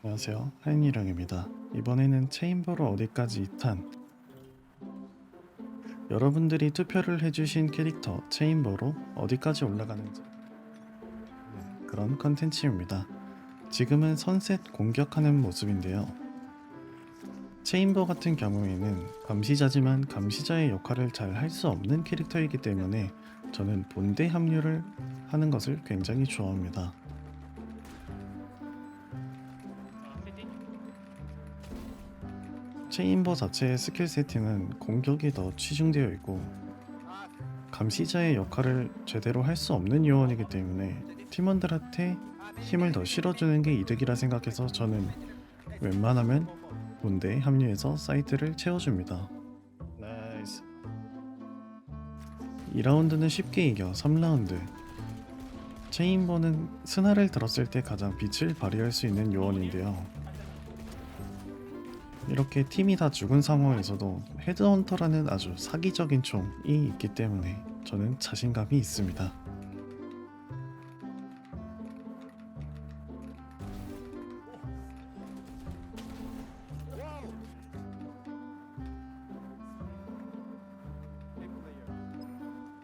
안녕하세요. 하인이령입니다. 이번에는 체인버로 어디까지 2탄? 여러분들이 투표를 해주신 캐릭터 체인버로 어디까지 올라가는지. 네, 그런 컨텐츠입니다. 지금은 선셋 공격하는 모습인데요. 체인버 같은 경우에는 감시자지만 감시자의 역할을 잘 할 수 없는 캐릭터이기 때문에 저는 본대 합류를 하는 것을 굉장히 좋아합니다 체인버 자체의 스킬 세팅은 공격이 더 치중되어 있고 감시자의 역할을 제대로 할 수 없는 요원이기 때문에 팀원들한테 힘을 더 실어주는 게 이득이라 생각해서 저는 웬만하면 본대에 합류해서 사이트를 채워줍니다. 나이스. 2라운드는 쉽게 이겨 3라운드. 체인버는 스나를 들었을 때 가장 빛을 발휘할 수 있는 요원인데요. 이렇게 팀이 다 죽은 상황에서도 헤드헌터라는 아주 사기적인 총이 있기 때문에 저는 자신감이 있습니다.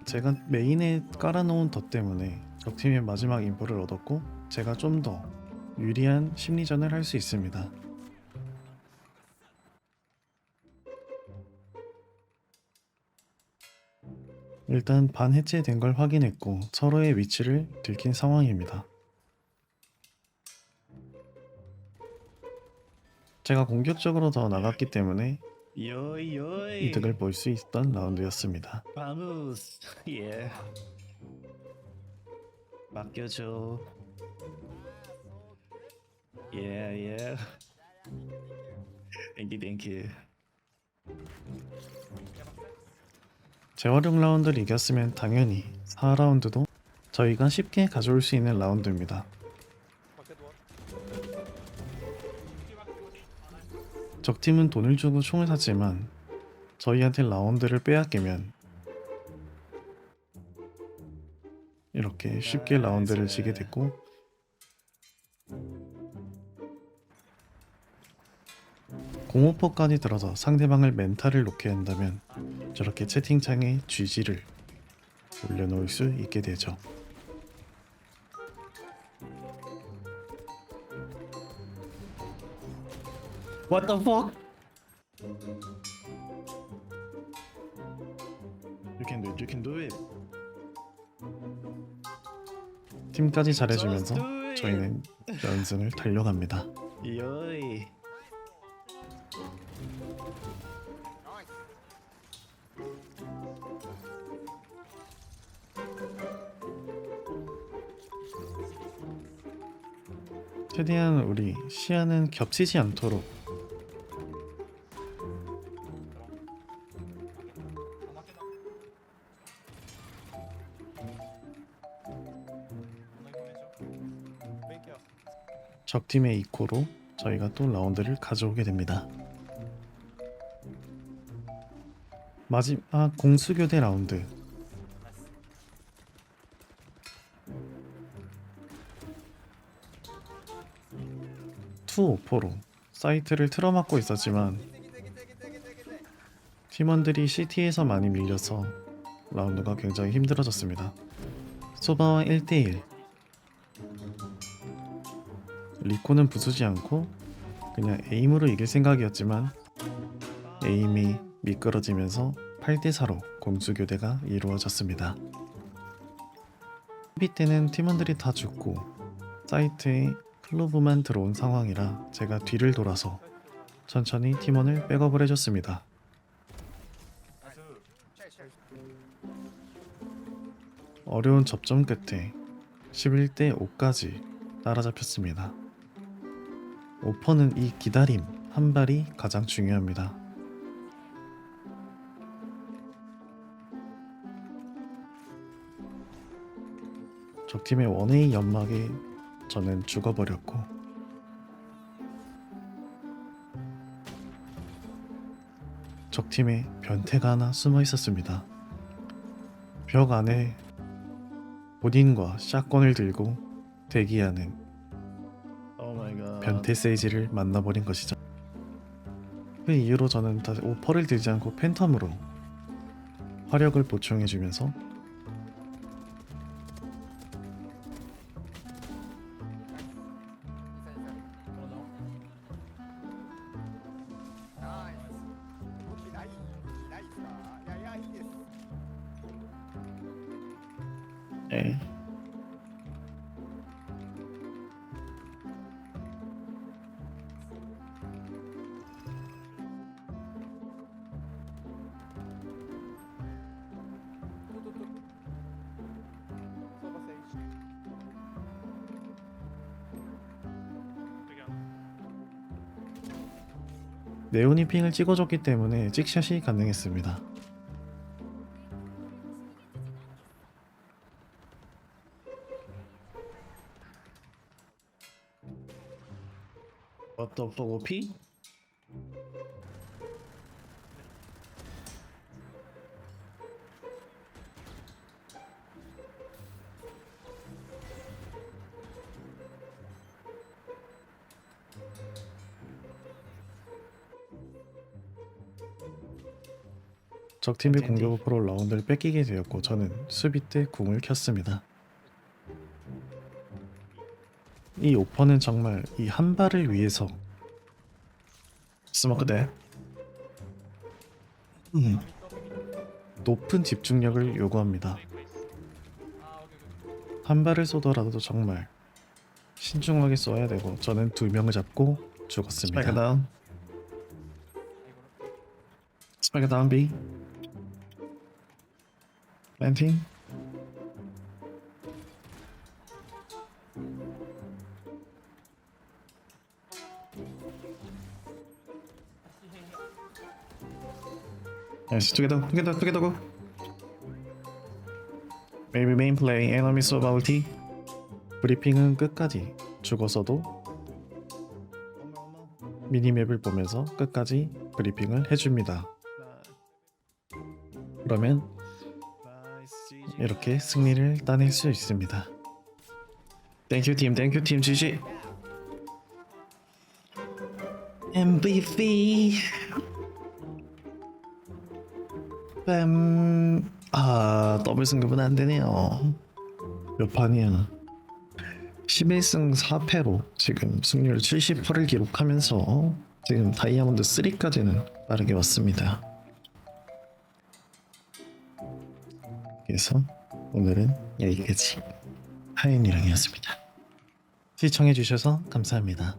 제가 메인에 깔아놓은 덧 때문에 적팀의 마지막 인포를 얻었고 제가 좀 더 유리한 심리전을 할 수 있습니다. 일단 반 해체된 걸 확인했고 서로의 위치를 들킨 상황입니다. 제가 공격적으로 더 나갔기 때문에 이득을 볼 수 있던 라운드였습니다. 예. 맡겨줘. 예 예. 땡큐 땡큐 재활용 라운드를 이겼으면 당연히 4라운드도 저희가 쉽게 가져올 수 있는 라운드입니다. 적팀은 돈을 주고 총을 샀지만 저희한테 라운드를 빼앗기면 이렇게 쉽게 라운드를 지게 됐고 공오퍼까지 들어서 상대방을 멘탈을 놓게 한다면 저렇게 채팅창에 GG를 올려놓을 수 있게 되죠. What the fuck You can do it, you can do it. 팀까지 잘해주면서. 저희는 연승을 달려갑니다. 요이 최대한 우리 시야는 겹치지 않도록 적팀의 이코로 저희가 또 라운드를 가져오게 됩니다. 마지막 공수교대 라운드 투오포로 사이트를 틀어막고 있었지만 팀원들이 CT에서 많이 밀려서 라운드가 굉장히 힘들어졌습니다. 소바와 1대1 리코는 부수지 않고 그냥 에임으로 이길 생각이었지만 에임이 미끄러지면서 8대4로 공수교대가 이루어졌습니다. 수비 때는 팀원들이 다 죽고 사이트에 클로브만 들어온 상황이라 제가 뒤를 돌아서 천천히 팀원을 백업을 해줬습니다. 어려운 접점 끝에 11대 5까지 따라잡혔습니다. 오퍼는 이 기다림 한 발이 가장 중요합니다. 적팀의 원웨이 연막에 저는 죽어버렸고 적팀에 변태가 하나 숨어 있었습니다. 벽 안에 본인과 샷건을 들고 대기하는 갓 변태 세이지를 만나버린 것이죠. 그 이후로 저는 다시 오퍼를 들지 않고 팬텀으로 화력을 보충해주면서 네. 네온이 핑을 찍어줬기 때문에 찍샷이 가능했습니다. What the fuck OP? 적팀의. 공격 오퍼로 라운드를 뺏기게 되었고 저는 수비 때 궁을 켰습니다. 이 오퍼는 정말 이 한 발을 위해서 스모크 대. 음, 높은 집중력을 요구합니다. 한 발을 쏘더라도 정말 신중하게 쏘아야 되고 저는 두 명을 잡고 죽었습니다. 스파이크 다운. 스파이크 다운 B. 랜팅. Together go. Maybe main play, enemy survivality. 브리핑은 끝까지 죽어서도 미니맵을 보면서 끝까지 브리핑을 해줍니다. 그러면 이렇게 승리를 따낼 수 있습니다. 땡큐 팀, 땡큐 팀 GG. MVP. 뺨. 아 더블 승급은 안 되네요. 몇 판이야? 11승 4패로 지금 승률 70%를 기록하면서 지금 다이아몬드 3까지는 빠르게 왔습니다. 그래서 오늘은 여기까지 하인이랑이었습니다. 시청해주셔서 감사합니다.